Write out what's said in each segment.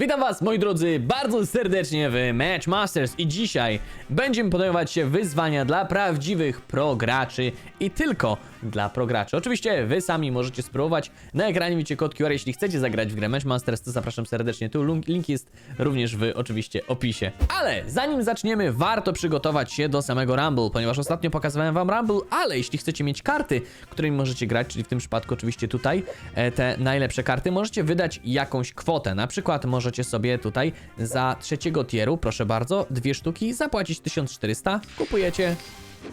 Witam was, moi drodzy, bardzo serdecznie w Match Masters i dzisiaj będziemy podejmować się wyzwania dla prawdziwych prograczy i tylko dla prograczy. Oczywiście wy sami możecie spróbować. Na ekranie widzicie kod QR, jeśli chcecie zagrać w grę Match to zapraszam serdecznie tu. Link- Link jest również w oczywiście opisie. Ale zanim zaczniemy, warto przygotować się do samego Rumble, ponieważ ostatnio pokazywałem wam Rumble, ale jeśli chcecie mieć karty, którymi możecie grać, czyli w tym przypadku oczywiście tutaj e, te najlepsze karty, możecie wydać jakąś kwotę. Na przykład możecie sobie tutaj za trzeciego tieru, proszę bardzo, dwie sztuki, zapłacić 1400, kupujecie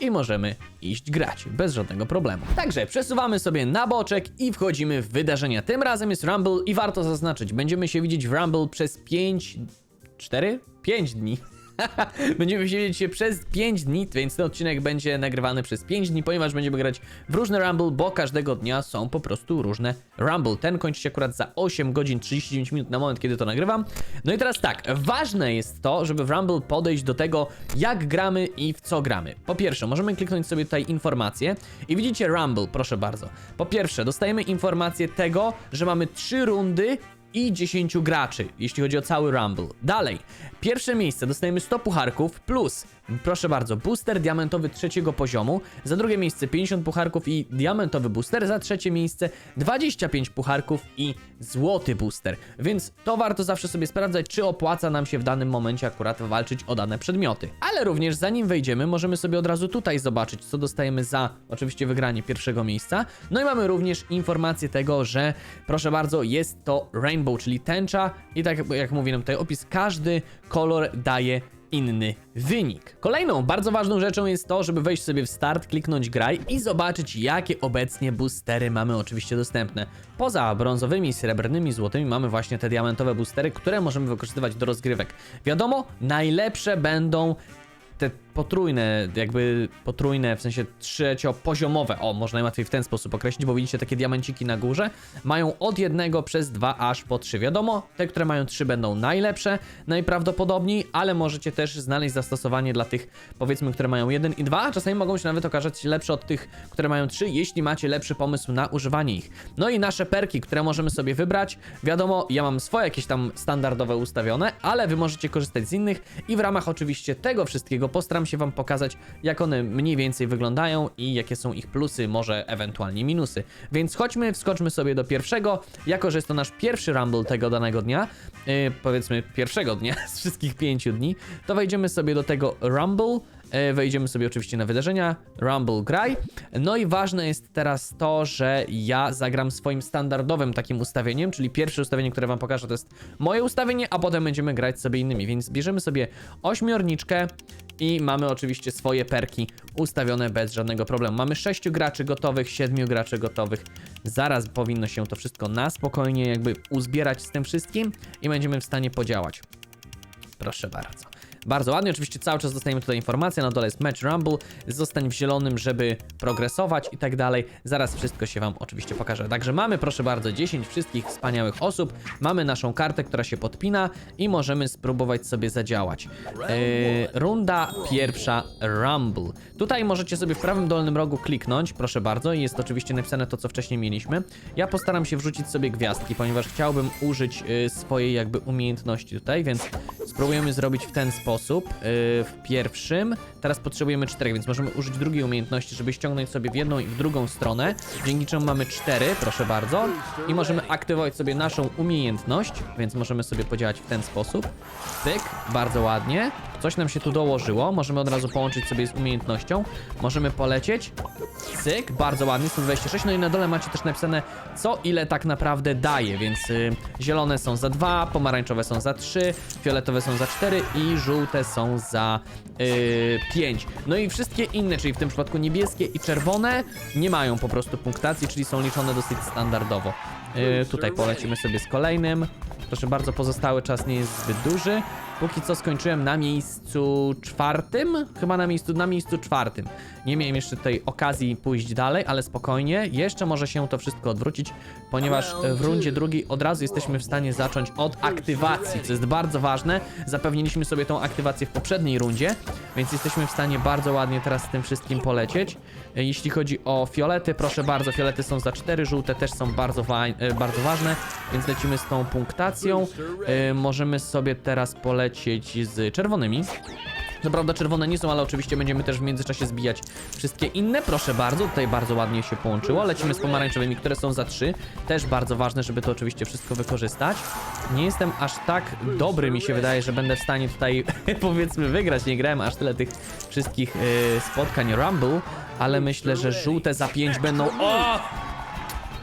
i możemy iść grać bez żadnego problemu. Także przesuwamy sobie na boczek i wchodzimy w wydarzenia. Tym razem jest Rumble i warto zaznaczyć, będziemy się widzieć w Rumble przez 5, 4, 5 dni. będziemy się widzieć się przez 5 dni, więc ten odcinek będzie nagrywany przez 5 dni, ponieważ będziemy grać w różne Rumble, bo każdego dnia są po prostu różne Rumble. Ten kończy się akurat za 8 godzin 39 minut na moment, kiedy to nagrywam. No i teraz tak, ważne jest to, żeby w Rumble podejść do tego, jak gramy i w co gramy. Po pierwsze, możemy kliknąć sobie tutaj informacje i widzicie Rumble, proszę bardzo. Po pierwsze, dostajemy informację tego, że mamy 3 rundy i 10 graczy, jeśli chodzi o cały Rumble. Dalej, pierwsze miejsce dostajemy 100 pucharków plus, proszę bardzo, booster diamentowy trzeciego poziomu, za drugie miejsce 50 pucharków i diamentowy booster, za trzecie miejsce 25 pucharków i złoty booster. Więc to warto zawsze sobie sprawdzać, czy opłaca nam się w danym momencie akurat walczyć o dane przedmioty. Ale również zanim wejdziemy, możemy sobie od razu tutaj zobaczyć, co dostajemy za oczywiście wygranie pierwszego miejsca. No i mamy również informację tego, że proszę bardzo, jest to rainbow, czyli tęcza i tak jak mówi nam tutaj opis, każdy kolor daje inny wynik. Kolejną bardzo ważną rzeczą jest to, żeby wejść sobie w start, kliknąć graj i zobaczyć jakie obecnie boostery mamy oczywiście dostępne. Poza brązowymi, srebrnymi, złotymi mamy właśnie te diamentowe boostery, które możemy wykorzystywać do rozgrywek. Wiadomo, najlepsze będą te potrójne, jakby potrójne, w sensie trzeciopoziomowe, o, można najłatwiej w ten sposób określić, bo widzicie takie diamenciki na górze, mają od jednego przez dwa aż po trzy. Wiadomo, te, które mają trzy będą najlepsze, najprawdopodobniej, ale możecie też znaleźć zastosowanie dla tych, powiedzmy, które mają jeden i dwa, a czasami mogą się nawet okazać lepsze od tych, które mają trzy, jeśli macie lepszy pomysł na używanie ich. No i nasze perki, które możemy sobie wybrać, wiadomo, ja mam swoje jakieś tam standardowe ustawione, ale wy możecie korzystać z innych i w ramach oczywiście tego wszystkiego postaram się wam pokazać, jak one mniej więcej wyglądają i jakie są ich plusy, może ewentualnie minusy. Więc chodźmy, wskoczmy sobie do pierwszego, jako że jest to nasz pierwszy Rumble tego danego dnia, yy, powiedzmy pierwszego dnia z wszystkich pięciu dni, to wejdziemy sobie do tego Rumble, Wejdziemy sobie oczywiście na wydarzenia, Rumble Graj. No i ważne jest teraz to, że ja zagram swoim standardowym takim ustawieniem, czyli pierwsze ustawienie, które wam pokażę, to jest moje ustawienie, a potem będziemy grać sobie innymi. Więc bierzemy sobie ośmiorniczkę i mamy oczywiście swoje perki ustawione bez żadnego problemu. Mamy sześciu graczy gotowych, siedmiu graczy gotowych. Zaraz powinno się to wszystko na spokojnie jakby uzbierać z tym wszystkim i będziemy w stanie podziałać. Proszę bardzo. Bardzo ładnie, oczywiście cały czas dostajemy tutaj informację, na dole jest Match Rumble, zostań w zielonym, żeby progresować i tak dalej. Zaraz wszystko się Wam oczywiście pokaże. Także mamy, proszę bardzo, 10 wszystkich wspaniałych osób, mamy naszą kartę, która się podpina i możemy spróbować sobie zadziałać. Yy, runda pierwsza Rumble. Tutaj możecie sobie w prawym dolnym rogu kliknąć, proszę bardzo, i jest oczywiście napisane to, co wcześniej mieliśmy. Ja postaram się wrzucić sobie gwiazdki, ponieważ chciałbym użyć yy, swojej jakby umiejętności tutaj, więc spróbujemy zrobić w ten sposób. Yy, w pierwszym, teraz potrzebujemy czterech, więc możemy użyć drugiej umiejętności, żeby ściągnąć sobie w jedną i w drugą stronę, dzięki czemu mamy cztery, proszę bardzo, i możemy aktywować sobie naszą umiejętność, więc możemy sobie podziałać w ten sposób. Tyk, bardzo ładnie. Coś nam się tu dołożyło, możemy od razu połączyć sobie z umiejętnością, możemy polecieć, cyk, bardzo ładnie, 126, no i na dole macie też napisane, co ile tak naprawdę daje, więc y, zielone są za 2, pomarańczowe są za 3, fioletowe są za 4 i żółte są za y, 5. No i wszystkie inne, czyli w tym przypadku niebieskie i czerwone, nie mają po prostu punktacji, czyli są liczone dosyć standardowo. Y, tutaj polecimy sobie z kolejnym. Proszę bardzo, pozostały czas nie jest zbyt duży. Póki co skończyłem na miejscu czwartym? Chyba na miejscu, na miejscu czwartym. Nie miałem jeszcze tutaj okazji pójść dalej, ale spokojnie. Jeszcze może się to wszystko odwrócić, ponieważ w rundzie drugiej od razu jesteśmy w stanie zacząć od aktywacji, co jest bardzo ważne. Zapewniliśmy sobie tą aktywację w poprzedniej rundzie, więc jesteśmy w stanie bardzo ładnie teraz z tym wszystkim polecieć. E, Jeśli chodzi o fiolety, proszę bardzo, fiolety są za 4, żółte też są bardzo, wa- e, bardzo ważne, więc lecimy z tą punktacją. e, możemy sobie teraz polecieć z czerwonymi. Co prawda czerwone nie są, ale oczywiście będziemy też w międzyczasie zbijać wszystkie inne. Proszę bardzo, tutaj bardzo ładnie się połączyło. Lecimy z pomarańczowymi, które są za 3. Też bardzo ważne, żeby to oczywiście wszystko wykorzystać. Nie jestem aż tak dobry, mi się wydaje, że będę w stanie tutaj powiedzmy wygrać. Nie grałem aż tyle tych wszystkich yy, spotkań Rumble, ale myślę, że żółte za 5 będą... O!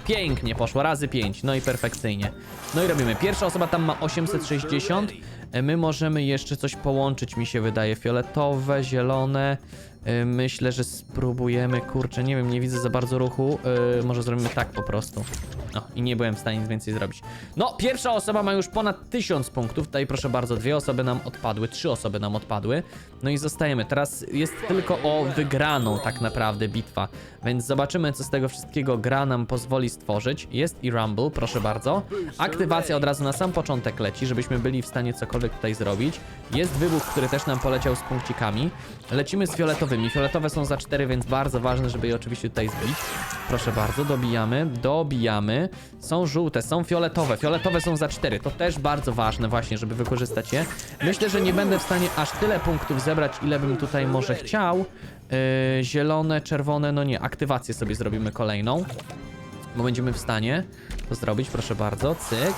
Pięknie poszło, razy 5, no i perfekcyjnie. No i robimy. Pierwsza osoba tam ma 860. E, My możemy jeszcze coś połączyć, mi się wydaje. Fioletowe, zielone. E, Myślę, że spróbujemy. Kurczę, nie wiem, nie widzę za bardzo ruchu. E, Może zrobimy tak po prostu. No i nie byłem w stanie nic więcej zrobić. No, pierwsza osoba ma już ponad 1000 punktów. Tutaj proszę bardzo, dwie osoby nam odpadły, trzy osoby nam odpadły. No i zostajemy. Teraz jest tylko o wygraną tak naprawdę bitwa. Więc zobaczymy, co z tego wszystkiego gra nam pozwoli stworzyć. Jest i Rumble, proszę bardzo. Aktywacja od razu na sam początek leci, żebyśmy byli w stanie cokolwiek tutaj zrobić. Jest wybuch, który też nam poleciał z punkcikami. Lecimy z fioletowymi. Fioletowe są za 4, więc bardzo ważne, żeby je oczywiście tutaj zbić. Proszę bardzo, dobijamy, dobijamy. Są żółte, są fioletowe. Fioletowe są za 4. To też bardzo ważne właśnie, żeby wykorzystać je. Myślę, że nie będę w stanie aż tyle punktów zebrać, ile bym tutaj może chciał. Yy, zielone, czerwone, no nie, aktywację sobie zrobimy kolejną bo będziemy w stanie to zrobić, proszę bardzo, cyk.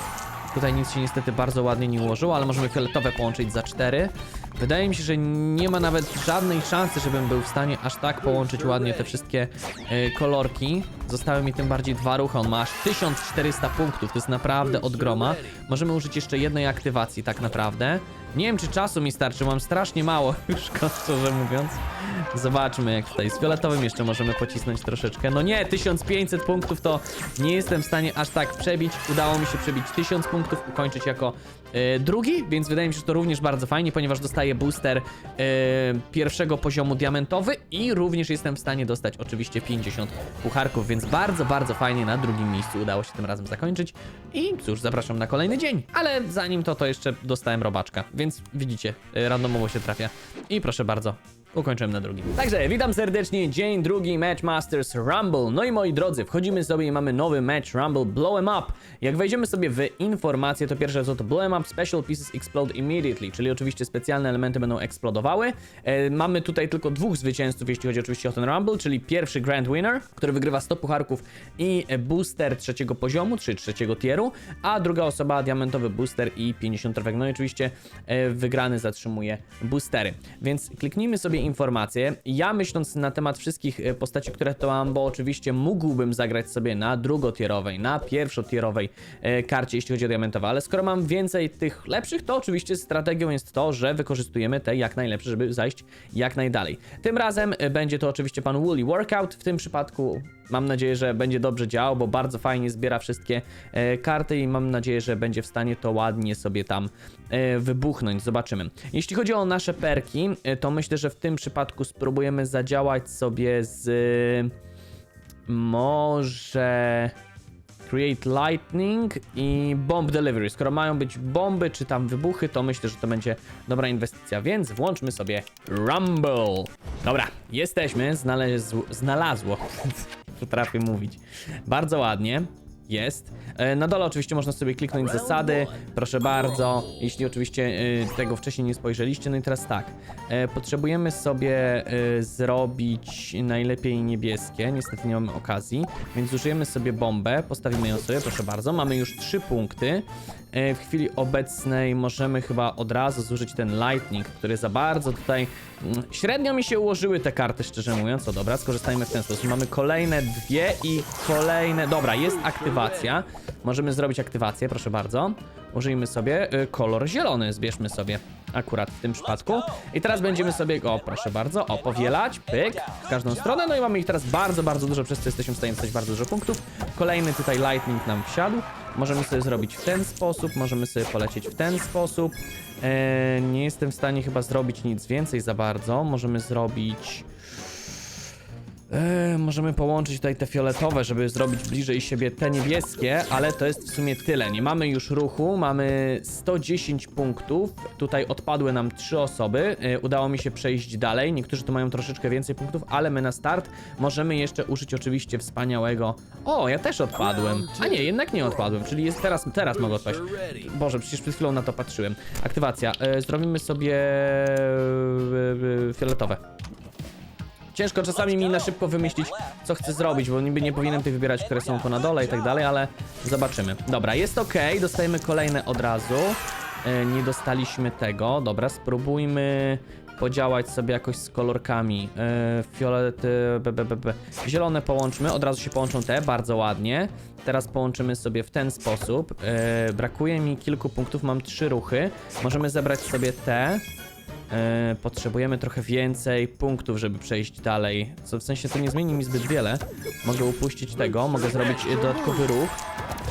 Tutaj nic się niestety bardzo ładnie nie ułożyło, ale możemy fioletowe połączyć za 4. Wydaje mi się, że nie ma nawet żadnej szansy, żebym był w stanie aż tak połączyć ładnie te wszystkie e, kolorki. Zostały mi tym bardziej dwa ruchy, on ma aż 1400 punktów, to jest naprawdę od groma. Możemy użyć jeszcze jednej aktywacji tak naprawdę. Nie wiem, czy czasu mi starczy, mam strasznie mało, już szczerze mówiąc. Zobaczmy, jak tutaj z fioletowym jeszcze możemy pocisnąć troszeczkę. No nie, 1500 punktów to nie jestem w stanie aż tak przebić. Udało mi się przebić 1000 punktów, ukończyć jako drugi, więc wydaje mi się, że to również bardzo fajnie, ponieważ dostaję booster e, pierwszego poziomu diamentowy i również jestem w stanie dostać oczywiście 50 pucharków, więc bardzo, bardzo fajnie na drugim miejscu udało się tym razem zakończyć. I cóż, zapraszam na kolejny dzień. Ale zanim to, to jeszcze dostałem robaczka, więc widzicie, e, randomowo się trafia. I proszę bardzo, ukończyłem na drugim. Także witam serdecznie, dzień drugi Match Masters Rumble. No i moi drodzy, wchodzimy sobie i mamy nowy Match Rumble Blow 'em Up. Jak wejdziemy sobie w informacje, to pierwsze co to Blow 'em Up, Special Pieces Explode Immediately, czyli oczywiście specjalne elementy będą eksplodowały. E, mamy tutaj tylko dwóch zwycięzców, jeśli chodzi oczywiście o ten Rumble, czyli pierwszy Grand Winner, który wygrywa 100 pucharków i booster trzeciego poziomu, czy trzeciego tieru, a druga osoba diamentowy booster i 50 trofek. No i oczywiście e, wygrany zatrzymuje boostery. Więc kliknijmy sobie informacje. Ja myśląc na temat wszystkich e, postaci, które to mam, bo oczywiście mógłbym zagrać sobie na drugotierowej, na pierwszotierowej e, karcie, jeśli chodzi o diamentowe, ale skoro mam więcej tych lepszych, to oczywiście strategią jest to, że wykorzystujemy te jak najlepsze, żeby zajść jak najdalej. Tym razem e, będzie to oczywiście pan Woolly Workout, w tym przypadku Mam nadzieję, że będzie dobrze działał, bo bardzo fajnie zbiera wszystkie e, karty i mam nadzieję, że będzie w stanie to ładnie sobie tam e, wybuchnąć. Zobaczymy. Jeśli chodzi o nasze perki, e, to myślę, że w tym przypadku spróbujemy zadziałać sobie z... może... Create Lightning i Bomb Delivery. Skoro mają być bomby czy tam wybuchy, to myślę, że to będzie dobra inwestycja, więc włączmy sobie Rumble. Dobra, jesteśmy. Znalazło, znalazło. Potrafię mówić. Bardzo ładnie. Jest. E, Na dole oczywiście można sobie kliknąć zasady. Proszę bardzo. Jeśli oczywiście e, tego wcześniej nie spojrzeliście. No i teraz tak. E, Potrzebujemy sobie zrobić najlepiej niebieskie. Niestety nie mamy okazji. Więc użyjemy sobie bombę. Postawimy ją sobie, proszę bardzo. Mamy już trzy punkty. E, W chwili obecnej możemy chyba od razu zużyć ten lightning, który za bardzo tutaj mm, średnio mi się ułożyły te karty, szczerze mówiąc. O dobra, skorzystajmy w ten sposób. Mamy kolejne dwie i kolejne. Dobra, jest aktywacja. Możemy zrobić aktywację, proszę bardzo. Użyjmy sobie y, kolor zielony, zbierzmy sobie akurat w tym przypadku. I teraz będziemy sobie go, proszę bardzo, o, powielać, pyk, w każdą stronę. No i mamy ich teraz bardzo, bardzo dużo, przez co jesteśmy w stanie dostać bardzo dużo punktów. Kolejny tutaj lightning nam wsiadł. Możemy sobie zrobić w ten sposób, możemy sobie polecieć w ten sposób. E, nie jestem w stanie chyba zrobić nic więcej za bardzo. Możemy zrobić... Eee, możemy połączyć tutaj te fioletowe, żeby zrobić bliżej siebie te niebieskie, ale to jest w sumie tyle. Nie mamy już ruchu, mamy 110 punktów. Tutaj odpadły nam 3 osoby. Eee, udało mi się przejść dalej. Niektórzy tu mają troszeczkę więcej punktów, ale my na start możemy jeszcze użyć oczywiście wspaniałego. O, ja też odpadłem. A nie, jednak nie odpadłem, czyli jest teraz, teraz mogę odpaść. Boże, przecież przed chwilą na to patrzyłem. Aktywacja. Eee, zrobimy sobie fioletowe. Ciężko czasami mi na szybko wymyślić, co chcę zrobić, bo niby nie powinienem tych wybierać, które są tu na dole i tak dalej, ale zobaczymy. Dobra, jest ok, dostajemy kolejne od razu. E, nie dostaliśmy tego. Dobra, spróbujmy podziałać sobie jakoś z kolorkami. E, fiolety, b, b, b, b. Zielone połączmy, od razu się połączą te, bardzo ładnie. Teraz połączymy sobie w ten sposób. E, brakuje mi kilku punktów, mam trzy ruchy. Możemy zebrać sobie te. E, potrzebujemy trochę więcej punktów, żeby przejść dalej. Co w sensie to nie zmieni mi zbyt wiele. Mogę upuścić tego, mogę zrobić dodatkowy ruch.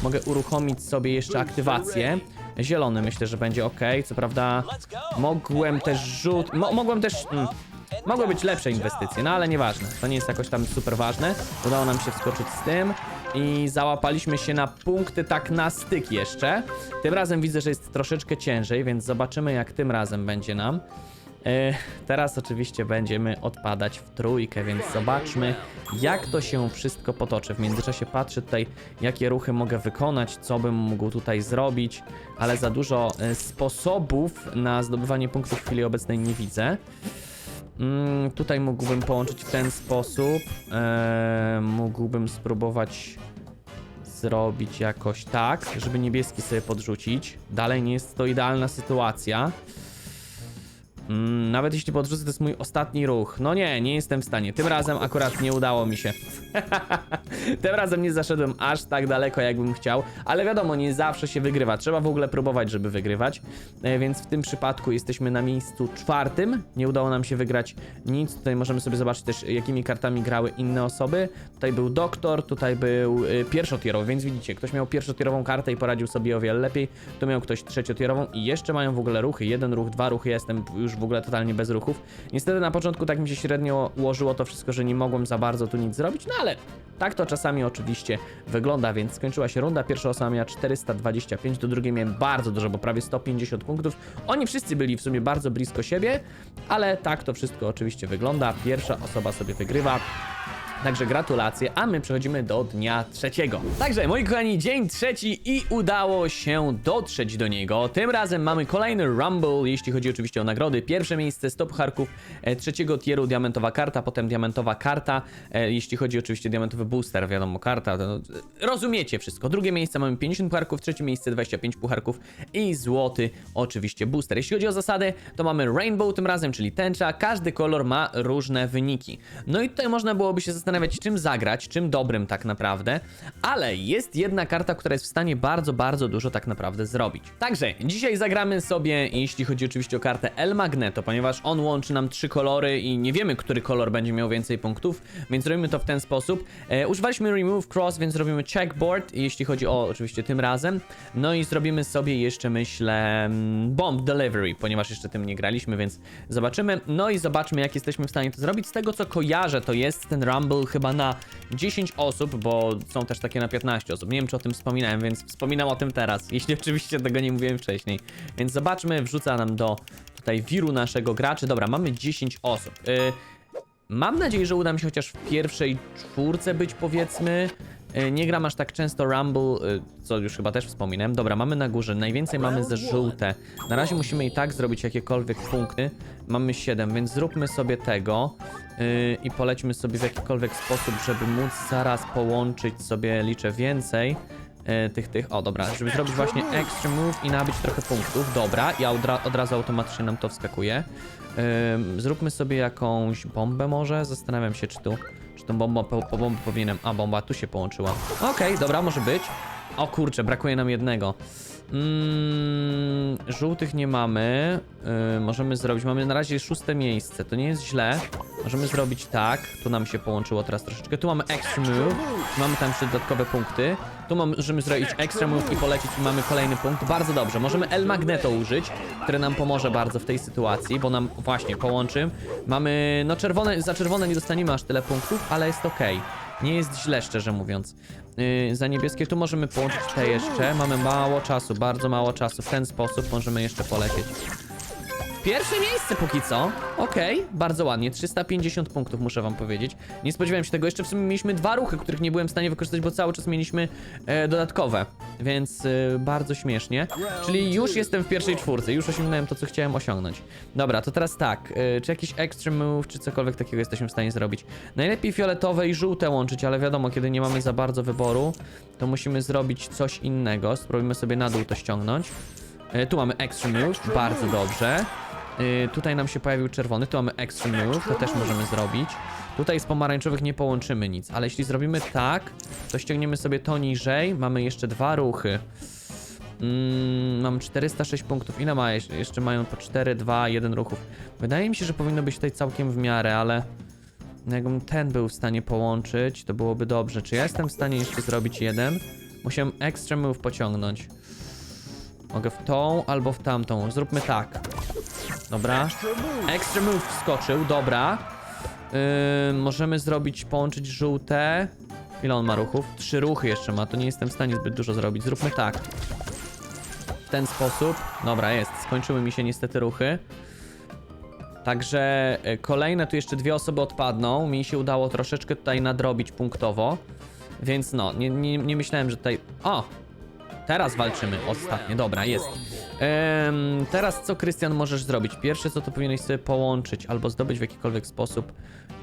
Mogę uruchomić sobie jeszcze aktywację. Zielony myślę, że będzie ok. Co prawda mogłem też rzut... Mo mogłem też... Mm, mogły być lepsze inwestycje, no ale nieważne. To nie jest jakoś tam super ważne. Udało nam się wskoczyć z tym. I załapaliśmy się na punkty tak na styk jeszcze. Tym razem widzę, że jest troszeczkę ciężej, więc zobaczymy jak tym razem będzie nam. E, Teraz oczywiście będziemy odpadać w trójkę, więc zobaczmy, jak to się wszystko potoczy. W międzyczasie patrzę tutaj, jakie ruchy mogę wykonać, co bym mógł tutaj zrobić, ale za dużo e, sposobów na zdobywanie punktów w chwili obecnej nie widzę. Mm, tutaj mógłbym połączyć w ten sposób. Eee, mógłbym spróbować zrobić jakoś tak, żeby niebieski sobie podrzucić. Dalej nie jest to idealna sytuacja. Mm, nawet jeśli podrzucę, to jest mój ostatni ruch. No nie, nie jestem w stanie. Tym razem akurat nie udało mi się. Tym razem nie zaszedłem aż tak daleko, jakbym chciał, ale wiadomo, nie zawsze się wygrywa. Trzeba w ogóle próbować, żeby wygrywać. E, więc w tym przypadku jesteśmy na miejscu czwartym. Nie udało nam się wygrać nic. Tutaj możemy sobie zobaczyć też, jakimi kartami grały inne osoby. Tutaj był doktor, tutaj był y, pierwszotierowy, więc widzicie, ktoś miał pierwszotierową kartę i poradził sobie o wiele lepiej. Tu miał ktoś trzeciotierową i jeszcze mają w ogóle ruchy. Jeden ruch, dwa ruchy, ja jestem już w ogóle totalnie bez ruchów. Niestety na początku tak mi się średnio ułożyło to wszystko, że nie mogłem za bardzo tu nic zrobić, no ale tak to czasami oczywiście wygląda, więc skończyła się runda. Pierwsza osoba miała 425, do drugiej miałem bardzo dużo, bo prawie 150 punktów. Oni wszyscy byli w sumie bardzo blisko siebie, ale tak to wszystko oczywiście wygląda. Pierwsza osoba sobie wygrywa. Także gratulacje, a my przechodzimy do dnia trzeciego. Także, moi kochani, dzień trzeci i udało się dotrzeć do niego. Tym razem mamy kolejny Rumble, jeśli chodzi oczywiście o nagrody. Pierwsze miejsce 100 pucharków, e, trzeciego tieru diamentowa karta, potem diamentowa karta, e, jeśli chodzi oczywiście o diamentowy booster, wiadomo, karta, to, no, rozumiecie wszystko. Drugie miejsce mamy 50 pucharków, trzecie miejsce 25 pucharków i złoty oczywiście booster. Jeśli chodzi o zasady, to mamy Rainbow tym razem, czyli tęcza. Każdy kolor ma różne wyniki. No i tutaj można byłoby się zastanawiać, czym zagrać, czym dobrym tak naprawdę, ale jest jedna karta, która jest w stanie bardzo, bardzo dużo tak naprawdę zrobić. Także dzisiaj zagramy sobie, jeśli chodzi oczywiście o kartę El Magneto, ponieważ on łączy nam trzy kolory i nie wiemy, który kolor będzie miał więcej punktów, więc robimy to w ten sposób. E, używaliśmy Remove Cross, więc robimy checkboard, jeśli chodzi o oczywiście tym razem. No i zrobimy sobie jeszcze, myślę, mm, Bomb Delivery, ponieważ jeszcze tym nie graliśmy, więc zobaczymy. No i zobaczmy, jak jesteśmy w stanie to zrobić. Z tego, co kojarzę, to jest ten Rumble chyba na 10 osób, bo są też takie na 15 osób. Nie wiem, czy o tym wspominałem, więc wspominam o tym teraz, jeśli oczywiście tego nie mówiłem wcześniej. Więc zobaczmy, wrzuca nam do tutaj wiru naszego graczy. Dobra, mamy 10 osób. Y, Mam nadzieję, że uda mi się chociaż w pierwszej czwórce być, powiedzmy. Y, Nie gram aż tak często Rumble, y, co już chyba też wspominałem. Dobra, mamy na górze, najwięcej mamy ze żółte. Na razie musimy i tak zrobić jakiekolwiek punkty. Mamy 7, więc zróbmy sobie tego yy, i polećmy sobie w jakikolwiek sposób, żeby móc zaraz połączyć sobie, liczę więcej. Tych, tych, o dobra, żeby zrobić właśnie extra move i nabyć trochę punktów, dobra, i od, od razu automatycznie nam to wskakuje. Zróbmy sobie jakąś bombę może, zastanawiam się czy tu, czy tą bombą, po, po bombę powinienem, a bomba tu się połączyła. Okej, dobra, może być. O kurczę, brakuje nam jednego. Mm, żółtych nie mamy. Yy, możemy zrobić. Mamy na razie szóste miejsce. To nie jest źle. Możemy zrobić tak, tu nam się połączyło teraz troszeczkę. Tu mamy extra move, mamy tam jeszcze dodatkowe punkty. Tu możemy zrobić extra move i polecieć i mamy kolejny punkt. Bardzo dobrze. Możemy El Magneto użyć, które nam pomoże bardzo w tej sytuacji, bo nam właśnie połączy. Mamy, no czerwone, za czerwone nie dostaniemy aż tyle punktów, ale jest ok. Nie jest źle, szczerze mówiąc. Yy, za niebieskie tu możemy połączyć te jeszcze. Mamy mało czasu, bardzo mało czasu. W ten sposób możemy jeszcze polecieć. Pierwsze miejsce póki co. Okej, bardzo ładnie. 350 punktów muszę wam powiedzieć. Nie spodziewałem się tego. Jeszcze w sumie mieliśmy dwa ruchy, których nie byłem w stanie wykorzystać, bo cały czas mieliśmy e, dodatkowe. Więc e, bardzo śmiesznie. Czyli już jestem w pierwszej czwórce. Już osiągnąłem to, co chciałem osiągnąć. Dobra, to teraz tak. E, czy jakiś extra move, czy cokolwiek takiego jesteśmy w stanie zrobić? Najlepiej fioletowe i żółte łączyć, ale wiadomo, kiedy nie mamy za bardzo wyboru, to musimy zrobić coś innego. Spróbujmy sobie na dół to ściągnąć. E, Tu mamy extra move, bardzo dobrze. Y, tutaj nam się pojawił czerwony, tu mamy extra move, to też możemy zrobić. Tutaj z pomarańczowych nie połączymy nic, ale jeśli zrobimy tak, to ściągniemy sobie to niżej, mamy jeszcze dwa ruchy. Mm, mam 406 punktów, ile ma? Jeszcze mają po 4, 2, 1 ruchów. Wydaje mi się, że powinno być tutaj całkiem w miarę, ale jakbym ten był w stanie połączyć, to byłoby dobrze. Czy ja jestem w stanie jeszcze zrobić jeden? Musiałem extra move pociągnąć. Mogę w tą albo w tamtą. Zróbmy tak. Dobra. Extra move wskoczył, dobra. Yy, możemy zrobić, połączyć żółte. Ile on ma ruchów? Trzy ruchy jeszcze ma, to nie jestem w stanie zbyt dużo zrobić. Zróbmy tak. W ten sposób. Dobra, jest. Skończyły mi się niestety ruchy. Także y, kolejne tu jeszcze dwie osoby odpadną. Mi się udało troszeczkę tutaj nadrobić punktowo. Więc no, nie, nie, nie myślałem, że tutaj... O! Teraz walczymy. Ostatnie, dobra, jest. Em, teraz co, Krystian, możesz zrobić? Pierwsze, co to powinieneś sobie połączyć albo zdobyć w jakikolwiek sposób.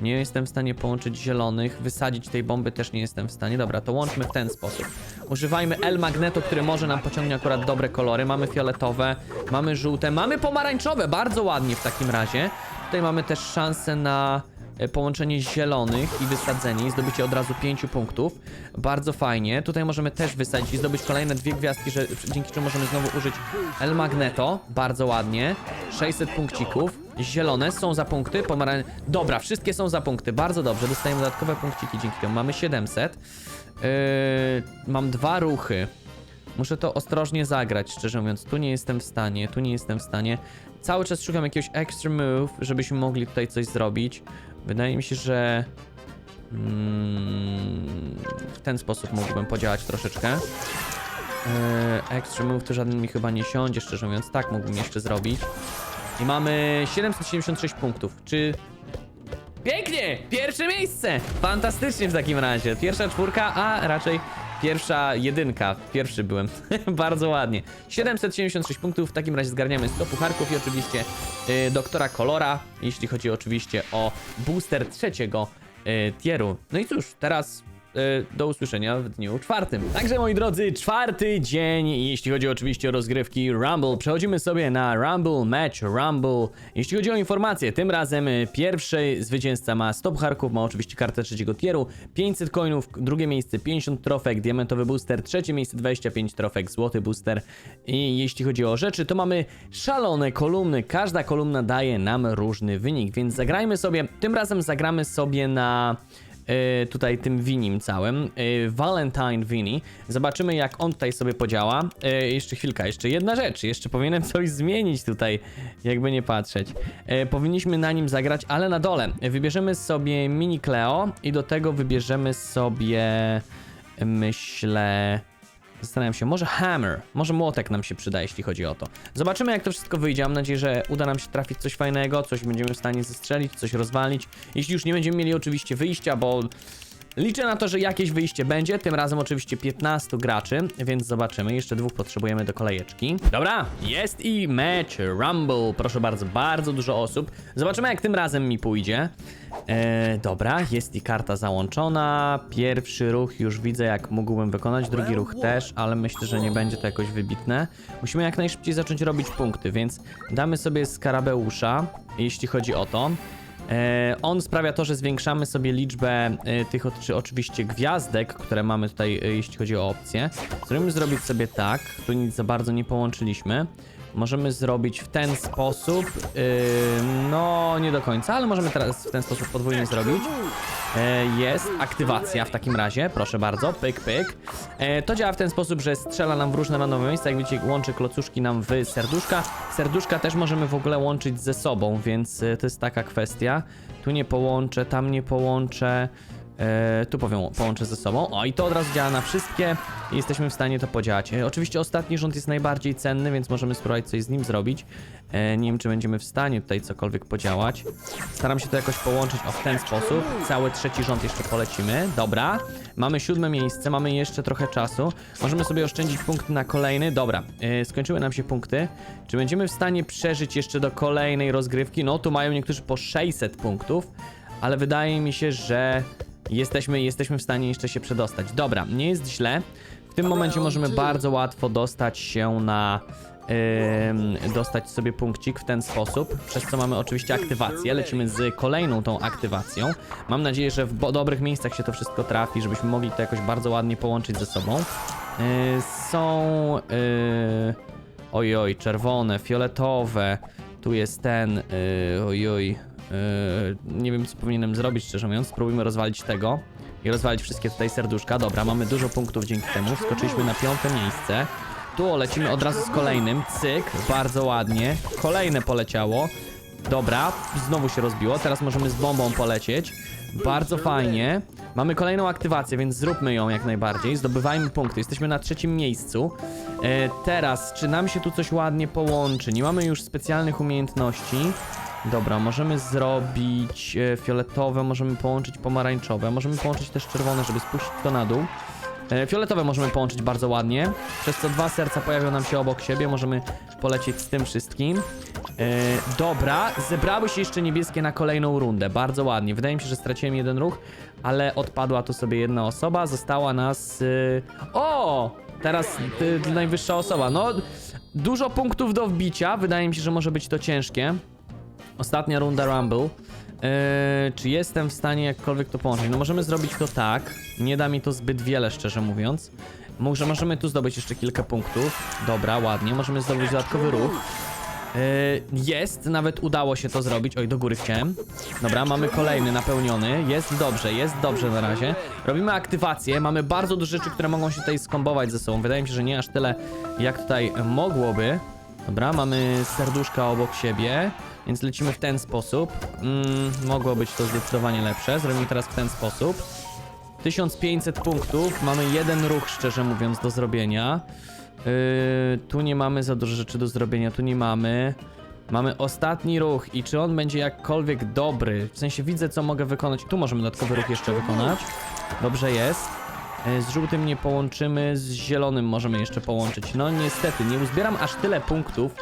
Nie jestem w stanie połączyć zielonych, wysadzić tej bomby też nie jestem w stanie. Dobra, to łączmy w ten sposób. Używajmy El Magneto, który może nam pociągnie akurat dobre kolory. Mamy fioletowe, mamy żółte, mamy pomarańczowe, bardzo ładnie w takim razie. Tutaj mamy też szansę na połączenie zielonych i wysadzenie i zdobycie od razu 5 punktów. Bardzo fajnie. Tutaj możemy też wysadzić i zdobyć kolejne dwie gwiazdki, że, dzięki czemu możemy znowu użyć El Magneto. Bardzo ładnie. 600 punkcików. Zielone są za punkty. Dobra, wszystkie są za punkty. Bardzo dobrze. Dostajemy dodatkowe punkciki dzięki temu. Mamy 700. Yy, mam dwa ruchy. Muszę to ostrożnie zagrać, szczerze mówiąc. Tu nie jestem w stanie, tu nie jestem w stanie. Cały czas szukam jakiegoś extra move, żebyśmy mogli tutaj coś zrobić. Wydaje mi się, że mm, w ten sposób mógłbym podziałać troszeczkę. Eee, extra move to żaden mi chyba nie siądzie, szczerze mówiąc. Tak mógłbym jeszcze zrobić. I mamy 776 punktów. Czy Pięknie! Pierwsze miejsce! Fantastycznie w takim razie. Pierwsza czwórka, a raczej pierwsza jedynka. Pierwszy byłem. Bardzo ładnie. 776 punktów. W takim razie zgarniamy 100 pucharków i oczywiście y, doktora Kolora, jeśli chodzi oczywiście o booster trzeciego y, tieru. No i cóż, teraz do usłyszenia w dniu czwartym. Także moi drodzy, czwarty dzień, jeśli chodzi oczywiście o rozgrywki Rumble. Przechodzimy sobie na Rumble Match Rumble. Jeśli chodzi o informacje, tym razem y, pierwszy zwycięzca ma 100 pucharków, ma oczywiście kartę trzeciego tieru, 500 coinów, drugie miejsce 50 trofek, diamentowy booster, trzecie miejsce 25 trofek, złoty booster. I jeśli chodzi o rzeczy, to mamy szalone kolumny. Każda kolumna daje nam różny wynik, więc zagrajmy sobie. Tym razem zagramy sobie na e, tutaj tym winim całym, e, Valentine Vini. Zobaczymy jak on tutaj sobie podziała. E, jeszcze chwilka, jeszcze jedna rzecz, jeszcze powinienem coś zmienić tutaj, jakby nie patrzeć. Powinniśmy na nim zagrać, ale na dole. Wybierzemy sobie Mini Cleo i do tego wybierzemy sobie, myślę... Zastanawiam się, może hammer, może młotek nam się przyda, jeśli chodzi o to. Zobaczymy, jak to wszystko wyjdzie. Mam nadzieję, że uda nam się trafić coś fajnego, coś będziemy w stanie zestrzelić, coś rozwalić. Jeśli już nie będziemy mieli oczywiście wyjścia, bo liczę na to, że jakieś wyjście będzie. Tym razem oczywiście 15 graczy, więc zobaczymy. Jeszcze dwóch potrzebujemy do kolejeczki. Dobra, jest i match Rumble. Proszę bardzo, bardzo dużo osób. Zobaczymy, jak tym razem mi pójdzie. E, dobra, jest i karta załączona. Pierwszy ruch już widzę, jak mógłbym wykonać, drugi ruch też, ale myślę, że nie będzie to jakoś wybitne. Musimy jak najszybciej zacząć robić punkty, więc damy sobie skarabeusza, jeśli chodzi o to. E, on sprawia to, że zwiększamy sobie liczbę e, tych oczywiście gwiazdek, które mamy tutaj, e, jeśli chodzi o opcje. Zrobimy zrobić sobie tak, tu nic za bardzo nie połączyliśmy. Możemy zrobić w ten sposób. Yy, no, nie do końca, ale możemy teraz w ten sposób podwójnie zrobić. E, jest aktywacja w takim razie, proszę bardzo, pyk, pyk. E, to działa w ten sposób, że strzela nam w różne randomowe miejsca, jak widzicie, łączy klocuszki nam w serduszka. Serduszka też możemy w ogóle łączyć ze sobą, więc e, to jest taka kwestia. Tu nie połączę, tam nie połączę. E, tu powiem, połączę ze sobą. O, i to od razu działa na wszystkie i jesteśmy w stanie to podziałać. E, oczywiście ostatni rząd jest najbardziej cenny, więc możemy spróbować coś z nim zrobić. E, nie wiem, czy będziemy w stanie tutaj cokolwiek podziałać. Staram się to jakoś połączyć o w ten sposób. Cały trzeci rząd jeszcze polecimy. Dobra. Mamy siódme miejsce, mamy jeszcze trochę czasu. Możemy sobie oszczędzić punkty na kolejny. Dobra, skończyły nam się punkty. Czy będziemy w stanie przeżyć jeszcze do kolejnej rozgrywki? No, tu mają niektórzy po 600 punktów, ale wydaje mi się, że jesteśmy, jesteśmy w stanie jeszcze się przedostać. Dobra, nie jest źle. W tym momencie możemy bardzo łatwo dostać się na. ym, dostać sobie punkcik w ten sposób, przez co mamy oczywiście aktywację. Lecimy z kolejną tą aktywacją. Mam nadzieję, że w dobrych miejscach się to wszystko trafi, żebyśmy mogli to jakoś bardzo ładnie połączyć ze sobą. Yy, są. Yy, oj, oj, czerwone, fioletowe. Tu jest ten. Yy, oj, oj. Yy, nie wiem, co powinienem zrobić, szczerze mówiąc. Spróbujmy rozwalić tego i rozwalić wszystkie tutaj serduszka. Dobra, mamy dużo punktów dzięki temu. Skoczyliśmy na piąte miejsce. Tu lecimy od razu z kolejnym. Cyk, bardzo ładnie. Kolejne poleciało. Dobra, znowu się rozbiło. Teraz możemy z bombą polecieć. Bardzo fajnie. Mamy kolejną aktywację, więc zróbmy ją jak najbardziej. Zdobywajmy punkty. Jesteśmy na trzecim miejscu. E, teraz, czy nam się tu coś ładnie połączy? Nie mamy już specjalnych umiejętności. Dobra, możemy zrobić e, fioletowe, możemy połączyć pomarańczowe, możemy połączyć też czerwone, żeby spuścić to na dół. E, Fioletowe możemy połączyć bardzo ładnie, przez co dwa serca pojawią nam się obok siebie, możemy polecieć z tym wszystkim. E, dobra, zebrały się jeszcze niebieskie na kolejną rundę, bardzo ładnie. Wydaje mi się, że straciłem jeden ruch, ale odpadła tu sobie jedna osoba, została nas... O! Teraz najwyższa osoba, no... Dużo punktów do wbicia, wydaje mi się, że może być to ciężkie. Ostatnia runda Rumble. Eee, czy jestem w stanie jakkolwiek to połączyć? No możemy zrobić to tak. Nie da mi to zbyt wiele, szczerze mówiąc. Może możemy tu zdobyć jeszcze kilka punktów. Dobra, ładnie. Możemy zdobyć dodatkowy ruch. Eee, jest, nawet udało się to zrobić. Oj, do góry chciałem. Dobra, mamy kolejny napełniony. Jest dobrze, jest dobrze na razie. Robimy aktywację. Mamy bardzo dużo rzeczy, które mogą się tutaj skombować ze sobą. Wydaje mi się, że nie aż tyle, jak tutaj mogłoby. Dobra, mamy serduszka obok siebie, więc lecimy w ten sposób. Mm, mogło być to zdecydowanie lepsze. Zrobimy teraz w ten sposób. 1500 punktów, mamy jeden ruch, szczerze mówiąc, do zrobienia. Yy, tu nie mamy za dużo rzeczy do zrobienia, tu nie mamy. Mamy ostatni ruch i czy on będzie jakkolwiek dobry? W sensie widzę, co mogę wykonać. Tu możemy dodatkowy ruch jeszcze wykonać. Dobrze jest. E, Z żółtym nie połączymy, z zielonym możemy jeszcze połączyć. No niestety, nie uzbieram aż tyle punktów,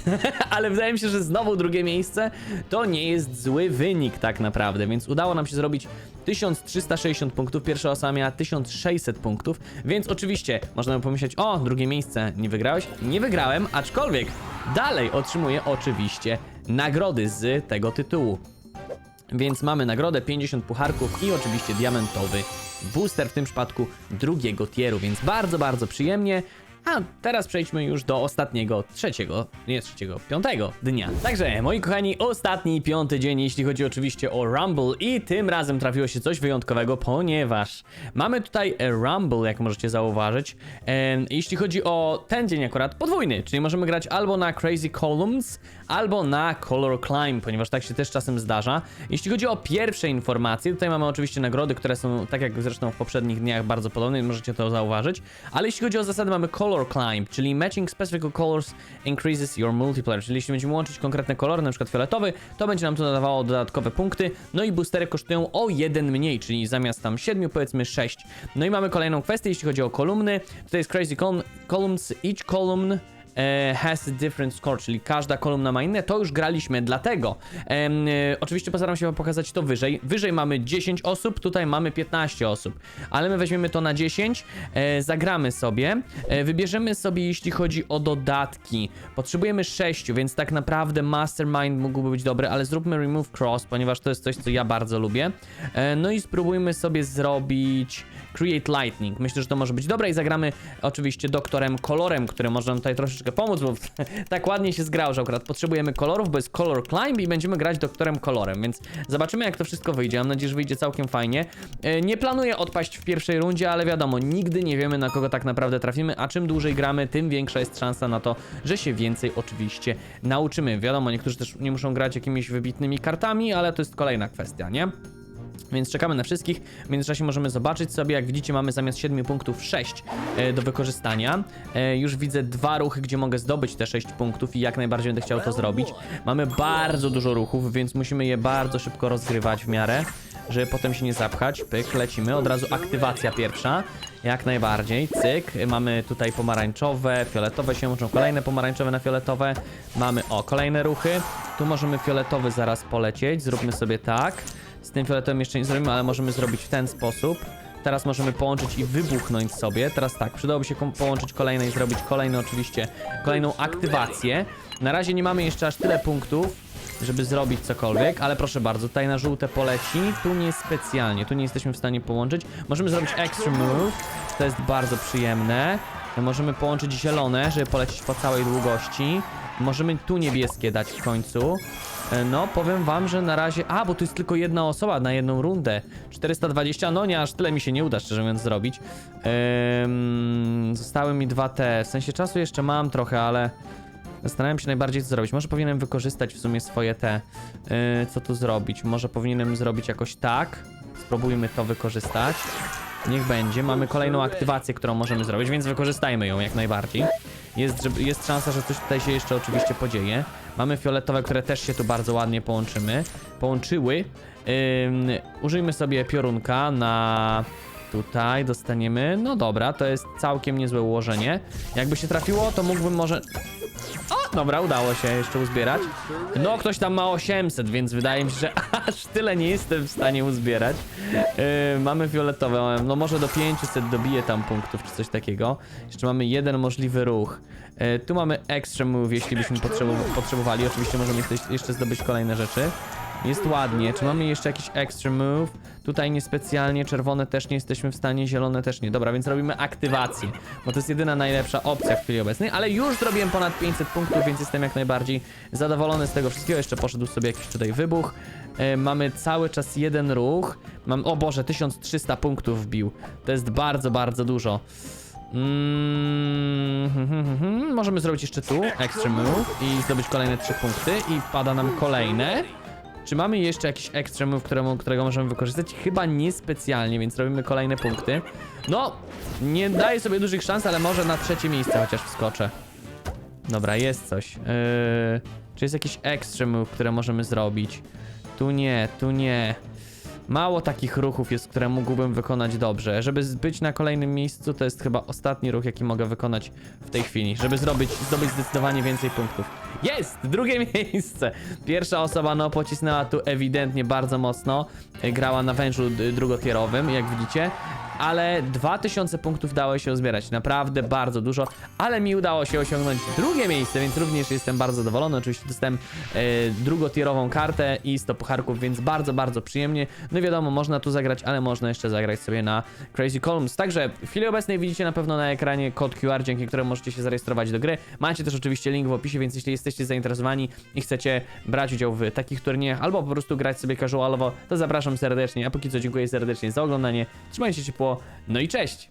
ale wydaje mi się, że znowu drugie miejsce to nie jest zły wynik tak naprawdę, więc udało nam się zrobić 1360 punktów, pierwsza osoba miała 1600 punktów, więc oczywiście można by pomyśleć, o, drugie miejsce, nie wygrałeś? Nie wygrałem, aczkolwiek dalej otrzymuję oczywiście nagrody z tego tytułu. Więc mamy nagrodę 50 pucharków i oczywiście diamentowy booster w tym przypadku drugiego tieru, więc bardzo, bardzo przyjemnie. A teraz przejdźmy już do ostatniego, trzeciego, nie trzeciego, piątego dnia. Także, moi kochani, ostatni, piąty dzień, jeśli chodzi oczywiście o Rumble i tym razem trafiło się coś wyjątkowego, ponieważ mamy tutaj e, Rumble, jak możecie zauważyć. Em, jeśli chodzi o ten dzień akurat, podwójny, czyli możemy grać albo na Crazy Columns, albo na Color Climb, ponieważ tak się też czasem zdarza. Jeśli chodzi o pierwsze informacje, tutaj mamy oczywiście nagrody, które są, tak jak zresztą w poprzednich dniach, bardzo podobne, możecie to zauważyć. Ale jeśli chodzi o zasady, mamy Color Climb, czyli matching specific colors increases your multiplier, czyli jeśli będziemy łączyć konkretne kolory, na przykład fioletowy, to będzie nam to nadawało dodatkowe punkty. No i boostery kosztują o jeden mniej, czyli zamiast tam 7 powiedzmy 6. No i mamy kolejną kwestię, jeśli chodzi o kolumny. Tutaj jest Crazy Column, Columns, each column e, has different score, czyli każda kolumna ma inne, to już graliśmy, dlatego e, oczywiście postaram się wam pokazać to wyżej. Wyżej mamy 10 osób, tutaj mamy 15 osób, ale my weźmiemy to na 10, e, zagramy sobie, e, wybierzemy sobie jeśli chodzi o dodatki, potrzebujemy 6, więc tak naprawdę Mastermind mógłby być dobry, ale zróbmy Remove Cross, ponieważ to jest coś, co ja bardzo lubię, e, no i spróbujmy sobie zrobić Create Lightning, myślę, że to może być dobre i zagramy oczywiście doktorem kolorem, który może nam tutaj troszeczkę pomóc, bo tak ładnie się zgrał, że akurat potrzebujemy kolorów, bo jest color climb i będziemy grać doktorem kolorem, więc zobaczymy jak to wszystko wyjdzie. Mam nadzieję, że wyjdzie całkiem fajnie. E, Nie planuję odpaść w pierwszej rundzie, ale wiadomo, nigdy nie wiemy na kogo tak naprawdę trafimy, a czym dłużej gramy, tym większa jest szansa na to, że się więcej oczywiście nauczymy. Wiadomo, niektórzy też nie muszą grać jakimiś wybitnymi kartami, ale to jest kolejna kwestia, nie? Więc czekamy na wszystkich. W międzyczasie możemy zobaczyć sobie, jak widzicie, mamy zamiast 7 punktów 6 e, do wykorzystania. E, już widzę dwa ruchy, gdzie mogę zdobyć te 6 punktów i jak najbardziej będę chciał to zrobić. Mamy bardzo dużo ruchów, więc musimy je bardzo szybko rozgrywać w miarę, żeby potem się nie zapchać. Pyk, lecimy. Od razu aktywacja pierwsza. Jak najbardziej. Cyk. Mamy tutaj pomarańczowe, fioletowe się łączą. Kolejne pomarańczowe na fioletowe. Mamy, o, kolejne ruchy. Tu możemy fioletowy zaraz polecieć. Zróbmy sobie tak. Z tym fioletowym jeszcze nie zrobimy, ale możemy zrobić w ten sposób. Teraz możemy połączyć i wybuchnąć sobie. Teraz tak, przydałoby się połączyć kolejne i zrobić kolejną oczywiście, kolejną aktywację. Na razie nie mamy jeszcze aż tyle punktów, żeby zrobić cokolwiek, ale proszę bardzo, tutaj na żółte poleci, tu nie specjalnie, tu nie jesteśmy w stanie połączyć. Możemy zrobić extra move, to jest bardzo przyjemne. Możemy połączyć zielone, żeby polecieć po całej długości. Możemy tu niebieskie dać w końcu. E, No, powiem wam, że na razie... A, bo tu jest tylko jedna osoba na jedną rundę. 420, no nie, aż tyle mi się nie uda, szczerze mówiąc, zrobić. Zostały mi dwa te. W sensie czasu jeszcze mam trochę, ale... Zastanawiam się najbardziej co zrobić. Może powinienem wykorzystać w sumie swoje te... Yy, co tu zrobić? Może powinienem zrobić jakoś tak. Spróbujmy to wykorzystać. Niech będzie. Mamy kolejną aktywację, którą możemy zrobić, więc wykorzystajmy ją jak najbardziej. Jest, jest szansa, że coś tutaj się jeszcze oczywiście podzieje. Mamy fioletowe, które też się tu bardzo ładnie połączymy. Połączyły. Użyjmy sobie piorunka na... Tutaj dostaniemy. No dobra, to jest całkiem niezłe ułożenie. Jakby się trafiło, to mógłbym może. O, dobra, udało się jeszcze uzbierać. No, ktoś tam ma 800, więc wydaje mi się, że aż tyle nie jestem w stanie uzbierać. Yy, mamy fioletowe, no może do 500 dobiję tam punktów, czy coś takiego. Jeszcze mamy jeden możliwy ruch. Yy, tu mamy extra move, jeśli byśmy potrzebowali. Oczywiście możemy jeszcze zdobyć kolejne rzeczy. Jest ładnie. Czy mamy jeszcze jakiś extra move? Tutaj niespecjalnie, czerwone też nie jesteśmy w stanie, zielone też nie. Dobra, więc robimy aktywację, bo to jest jedyna najlepsza opcja w chwili obecnej, ale już zrobiłem ponad 500 punktów, więc jestem jak najbardziej zadowolony z tego wszystkiego. Jeszcze poszedł sobie jakiś tutaj wybuch. E, mamy cały czas jeden ruch. Mam, o Boże, 1300 punktów wbił. To jest bardzo, bardzo dużo. Mm. Możemy zrobić jeszcze tu extra move i zdobyć kolejne 3 punkty i wpada nam kolejne. Czy mamy jeszcze jakiś move, któremu, którego możemy wykorzystać? Chyba niespecjalnie, więc robimy kolejne punkty. No, nie daję sobie dużych szans, ale może na trzecie miejsce chociaż wskoczę. Dobra, jest coś. Yy, czy jest jakiś move, które możemy zrobić? Tu nie, tu nie. Mało takich ruchów jest, które mógłbym wykonać dobrze. Żeby być na kolejnym miejscu, to jest chyba ostatni ruch, jaki mogę wykonać w tej chwili. Żeby zrobić, zdobyć zdecydowanie więcej punktów. Jest! Drugie miejsce! Pierwsza osoba, no, pocisnęła tu ewidentnie bardzo mocno. Grała na wężu drugotierowym, jak widzicie. Ale 2000 punktów dało się uzbierać. Naprawdę bardzo dużo. Ale mi udało się osiągnąć drugie miejsce, więc również jestem bardzo zadowolony. Oczywiście dostałem e, drugotierową kartę i 100 pucharków, więc bardzo, bardzo przyjemnie. No wiadomo, można tu zagrać, ale można jeszcze zagrać sobie na Crazy Columns. Także w chwili obecnej widzicie na pewno na ekranie kod QR, dzięki któremu możecie się zarejestrować do gry. Macie też oczywiście link w opisie, więc jeśli jesteście zainteresowani i chcecie brać udział w takich turniejach, albo po prostu grać sobie casualowo, to zapraszam serdecznie. A póki co dziękuję serdecznie za oglądanie. Trzymajcie się ciepło, no i cześć!